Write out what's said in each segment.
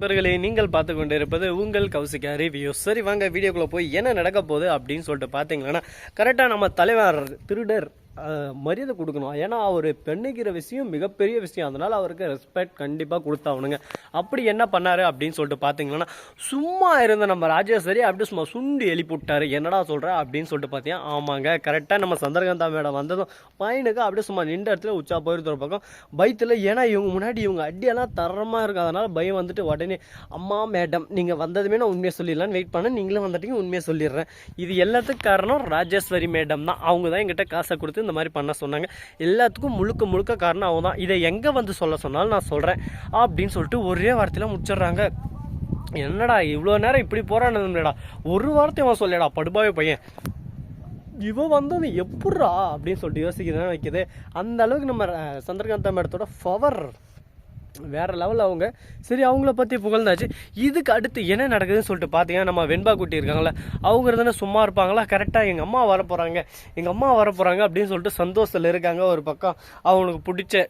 நண்பர்களே நீங்கள் பார்த்து கொண்டிருப்பது உங்கள் கௌசிகா ரிவ்யூ சரி வாங்க வீடியோக்குள்ளே போய் என்ன நடக்க போகுது அப்படின்னு சொல்லிட்டு பார்த்தீங்கன்னா கரெக்டாக நம்ம தலைவர் திருடர் மரியாதை கொடுக்கணும். ஏன்னா அவர் பெண்ணுக்கிற விஷயம் மிகப்பெரிய விஷயம். அதனால் அவருக்கு ரெஸ்பெக்ட் கண்டிப்பாக கொடுத்தாகணுங்க. அப்படி என்ன பண்ணார் அப்படின்னு சொல்லிட்டு பார்த்தீங்கன்னா சும்மா இருந்த நம்ம ராஜேஸ்வரி அப்படியே சும்மா சுண்டி எழுப்பி விட்டாரு என்னடா சொல்கிற அப்படின்னு சொல்லிட்டு பார்த்தீங்கன்னா ஆமாங்க கரெக்டாக நம்ம சந்திரகாந்தா மேடம் வந்ததும் பையனுக்கு அப்படியே சும்மா நின்ற இடத்துல உச்சா போயிருந்த ஒரு பக்கம். பயத்தில் ஏன்னா இவங்க முன்னாடி இவங்க அடியெல்லாம் தரமாக இருக்காதனால அதனால் பயம் வந்துட்டு உடனே அம்மா மேடம் நீங்கள் வந்ததுமே நான் உண்மையை சொல்லிடலான்னு வெயிட் பண்ண நீங்களும் வந்துட்டீங்க உண்மையை சொல்லிடுறேன். இது எல்லாத்துக்கும் காரணம் ராஜேஸ்வரி மேடம் தான். அவங்க தான் எங்கிட்ட காசை கொடுத்து இந்த மாதிரி பண்ண சொன்னாங்க. எல்லாத்துக்கும் முழுக்க முழுக்க காரணம் அவன் தான். இதை எங்கே வந்து சொல்ல சொன்னாலும் நான் சொல்கிறேன் அப்படின்னு சொல்லிட்டு ஒரே வார்த்தையில் முடிச்சிடுறாங்க. என்னடா இவ்வளோ நேரம் இப்படி போறானுடா ஒரு வார்த்தை அவன் சொல்லடா படுபாவே பையன். இவன் வந்தது எப்பட்றா அப்படின்னு சொல்லிட்டு யோசிக்கிறேன் வைக்கிது. அந்த அளவுக்கு நம்ம சந்திரகாந்த மேடத்தோட பவர் வேற லெவலில் அவங்க. சரி அவங்கள பற்றி புகழ்ந்தாச்சு. இதுக்கு அடுத்து என்ன நடக்குதுன்னு சொல்லிட்டு பார்த்தீங்கன்னா நம்ம வெண்பா குட்டி இருக்காங்களே அவங்க இருந்தானே சும்மா இருப்பாங்களா? கரெக்டாக எங்கள் அம்மா வர போகிறாங்க எங்கள் அம்மா வர போகிறாங்க அப்படின்னு சொல்லிட்டு சந்தோஷத்தில் இருக்காங்க ஒரு பக்கம். அவங்களுக்கு பிடிச்ச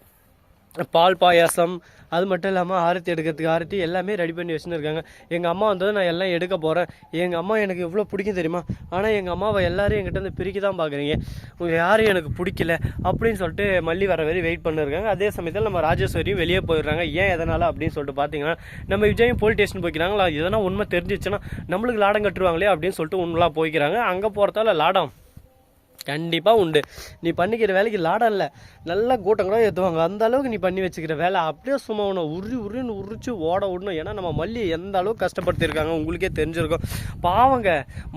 பால் பாயாசம் அது மட்டும் இல்லாமல் ஆரத்தி எடுக்கிறதுக்கு ஆரத்தி எல்லாமே ரெடி பண்ணி வச்சுன்னு இருக்காங்க எங்கள் அம்மா வந்தது நான் எல்லாம் எடுக்க போகிறேன் எங்கள் அம்மா எனக்கு எவ்வளோ பிடிக்கும் தெரியுமா? ஆனால் எங்கள் அம்மாவை எல்லோரும் எங்கிட்ட இருந்து பிரிக்க தான் பார்க்குறீங்க உங்கள் யாரும் எனக்கு பிடிக்கல அப்படின்னு சொல்லிட்டு மல்லி வர வரை வெயிட் பண்ணிருக்காங்க. அதே சமயத்தில் நம்ம ராஜேஸ்வரியும் வெளியே போயிடுறாங்க. ஏன் எதனால் அப்படின்னு சொல்லிட்டு பார்த்தீங்கன்னா நம்ம விஜயும் போலீஸ் ஸ்டேஷன் போய்க்கிறாங்களா? எதனா உண்மை தெரிஞ்சிச்சுன்னா நம்மளுக்கு லாடம் கட்டுருவாங்களே அப்படின்னு சொல்லிட்டு உண்மைலாம் போய்க்கிறாங்க. அங்கே போகிறதால லாடம். கண்டிப்பாக உண்டு. நீ பண்ணிக்கிற வேலைக்கு லாடம் இல்லை. நல்லா கூட்டம் கூட ஏற்றுவாங்க அந்த அளவுக்கு நீ பண்ணி வச்சுக்கிற வேலை. அப்படியே சும்மா உன்னை உரி உருன்னு உரிச்சு ஓட விடணும். ஏன்னா நம்ம மல்லி எந்த அளவுக்கு கஷ்டப்படுத்திருக்காங்க உங்களுக்கே தெரிஞ்சிருக்கும். பாவங்க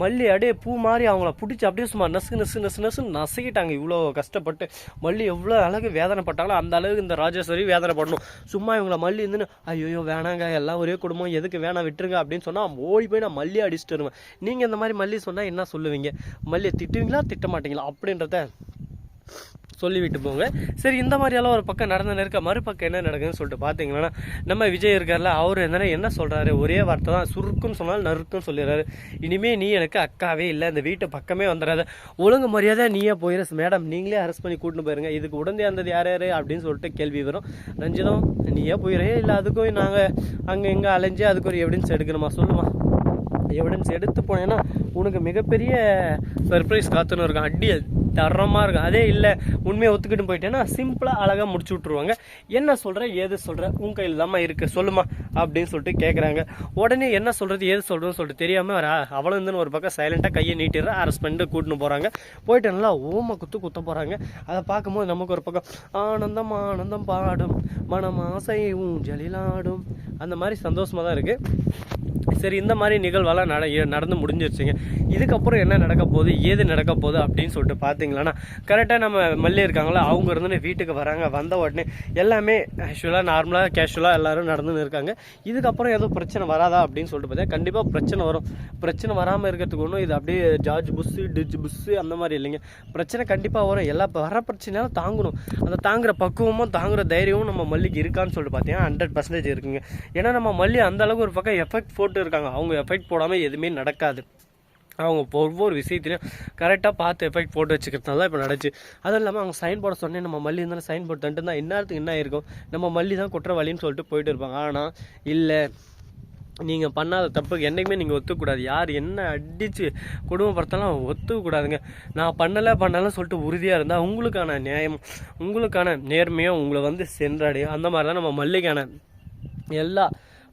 மல்லி அப்படியே பூ மாதிரி அவங்கள பிடிச்சி அப்படியே சும்மா நசு நசு நசு நசு நசுக்கிட்டாங்க. இவ்வளோ கஷ்டப்பட்டு மல்லி எவ்வளோ அளவுக்கு வேதனைப்பட்டாங்களோ அந்த அளவுக்கு இந்த ராஜேஸ்வரி வேதனைப்படணும். சும்மா இவங்கள மல்லி இருந்துன்னு ஐயோ வேணாங்க. எல்லாம் ஒரே குடும்பம். எதுக்கு வேணாம்? விட்டுருங்க. அப்படின்னு சொன்னால் ஓடி போய் நான் மல்லி அடிச்சுட்டு வருவேன். நீங்கள் இந்த மாதிரி மல்லி சொன்னால் என்ன சொல்லுவீங்க? மல்லியை திட்டுவீங்களா? திட்ட மாட்டீங்களா? அப்படின்றத சொல்லிவிட்டு போங்க. சரி இந்த மாதிரியெல்லாம் ஒரு பக்கம் நடந்து இருக்க மறுபக்கம் என்ன நடக்குதுன்னு சொல்லிட்டு பார்த்தீங்கன்னா நம்ம விஜய் இருக்கார்ல அவர் என்ன என்ன சொல்கிறாரு ஒரே வார்த்தை தான் சுருக்குன்னு சொன்னால் நறுக்குன்னு சொல்லிடுறாரு. இனிமேல் நீ எனக்கு அக்காவே இல்லை இந்த வீட்டு பக்கமே வந்துடாத. ஒழுங்கு மரியாதை நீயே போயிரு. மேடம் நீங்களே அரெஸ்ட் பண்ணி கூட்டின்னு போயிருங்க. இதுக்கு உடனே அந்தது யார் யார் அப்படின்னு சொல்லிட்டு கேள்வி வரும். ரஞ்சிதம் நீயே போயிரு. இல்லை அதுக்கும் நாங்கள் அங்கே இங்கே அலைஞ்சு அதுக்கு ஒரு எவிடன்ஸ் எடுக்கணுமா? சொல்லுமா. எவிடன்ஸ் எடுத்து போனேன்னா உனக்கு மிகப்பெரிய சர்ப்ரைஸ் காத்துன்னு இருக்கும். அடி தரமாக இருக்கும். அதே இல்லை உண்மையை ஒத்துக்கிட்டு போயிட்டேன்னா சிம்பிளாக அழகாக முடிச்சு விட்ருவாங்க என்ன சொல்கிற ஏது சொல்கிற உன் கையில் தாம்மா இருக்குது சொல்லுமா அப்படின்னு சொல்லிட்டு கேட்குறாங்க உடனே என்ன சொல்கிறது ஏது சொல்கிறதுன்னு சொல்லிட்டு தெரியாமல் வர அவ்வளோ இருந்துன்னு ஒரு பக்கம் சைலண்ட்டாக கையை நீட்டிடுற அரெஸ்ட் பண்ணிட்டு கூட்டின்னு போகிறாங்க போயிட்டு நல்லா ஓம குத்து குத்த போகிறாங்க அதை பார்க்கும்போது நமக்கு ஒரு பக்கம் ஆனந்தம் ஆனந்தம் பாடும் மனம் ஆசையும் ஜலிலாடும் அந்த மாதிரி சந்தோஷமாக தான் இருக்குது சரி இந்த மாதிரி நிகழ்வெல்லாம் நட நடந்து முடிஞ்சிருச்சுங்க. இதுக்கப்புறம் என்ன நடக்க போகுது ஏது நடக்க போகுது அப்படின்னு சொல்லிட்டு பார்த்தீங்களன்னா கரெக்டாக நம்ம மல்லி இருக்காங்களா அவங்க இருந்து வீட்டுக்கு வராங்க வந்த உடனே எல்லாமே ஆக்சுவலாக நார்மலாக கேஷுவலாக எல்லோரும் நடந்துன்னு இருக்காங்க இதுக்கப்புறம் ஏதோ பிரச்சனை வராதா அப்படின்னு சொல்லிட்டு பார்த்தா கண்டிப்பாக பிரச்சனை வரும். பிரச்சனை வராமல் இருக்கிறதுக்கு ஒன்றும் இது அப்படியே ஜார்ஜ் புஸ்ஸு டிஜ் புஸ்ஸு அந்த மாதிரி இல்லைங்க. பிரச்சனை கண்டிப்பாக வரும். எல்லா வர பிரச்சனையாலும் தாங்கணும். அந்த தாங்குற பக்குவமும் தாங்குற தைரியமும் நம்ம மல்லிக்கு இருக்கான்னு சொல்லிட்டு பார்த்தீங்கன்னா ஹண்ட்ரட் பர்சன்டேஜ் இருக்குங்க. ஏன்னா நம்ம மல்லி அந்தளவுக்கு ஒரு பக்கம் எஃபெக்ட் போட்டு இருக்காங்க. அவங்க எஃபெக்ட் போடாமல் எதுவுமே நடக்காது. அவங்க ஒவ்வொரு விஷயத்துலையும் கரெக்டாக பார்த்து எஃபெக்ட் போட்டு வச்சுக்கிறதுனால தான் இப்போ நடச்சு அதுவும் இல்லாமல் அவங்க சைன் போட சொன்னேன் நம்ம மல்லி இருந்தாலும் சைன் போட்டு தந்துட்டு தான் இந்நேரத்துக்கு என்ன இருக்கும் நம்ம மல்லி தான் குற்றவாளின்னு சொல்லிட்டு போயிட்டு இருப்பாங்க. ஆனால் இல்லை. நீங்கள் பண்ணாத தப்புக்கு என்றைக்குமே நீங்கள் ஒத்துக்கூடாது யார் என்ன அடித்து குடும்பப்படுத்தாலும் ஒத்துக்கூடாதுங்க நான் பண்ணலை பண்ணலைன்னு சொல்லிட்டு உறுதியாக இருந்தால் உங்களுக்கான நியாயம் உங்களுக்கான நேர்மையும் உங்களை வந்து சென்றடையும். அந்த மாதிரி தான் நம்ம மல்லிக்கான எல்லா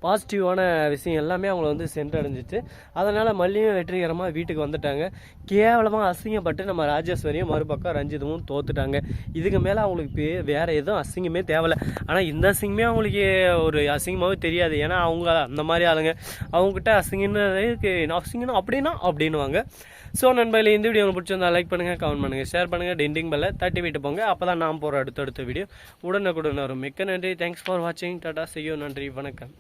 பாசிட்டிவான விஷயம் எல்லாமே அவங்கள வந்து சென்றடைஞ்சிச்சு. அதனால் மல்லியும் வெற்றிகரமாக வீட்டுக்கு வந்துட்டாங்க. கேவலமாக அசிங்கப்பட்டு நம்ம ராஜேஸ்வரியும் மறுபக்கம் ரஞ்சிதமும் தோத்துட்டாங்க. இதுக்கு மேலே அவங்களுக்கு பே வேறு எதுவும் அசிங்கமே தேவையில்லை ஆனால் இந்த அசிங்கமே அவங்களுக்கு ஒரு அசிங்கமாகவே தெரியாது. ஏன்னா அவங்க அந்த மாதிரி ஆளுங்க. அவங்ககிட்ட அசிங்கன்னு அசிங்கணும் அப்படின்னா அப்படின்னுவாங்க. ஸோ நண்பர்களே இந்த வீடியோ உங்களுக்கு பிடிச்சிருந்தா லைக் பண்ணுங்கள் கமெண்ட் பண்ணுங்கள் ஷேர் பண்ணுங்கள் டெண்டிங் பெல்ல தட்டி விட்டு போங்க. அப்போ தான் நான் போகிற அடுத்தடுத்த வீடியோ உடனுக்குடன் வரும். மிக்க நன்றி. தேங்க்ஸ் ஃபார் வாட்சிங் டாடா செய்யோ நன்றி. வணக்கம்.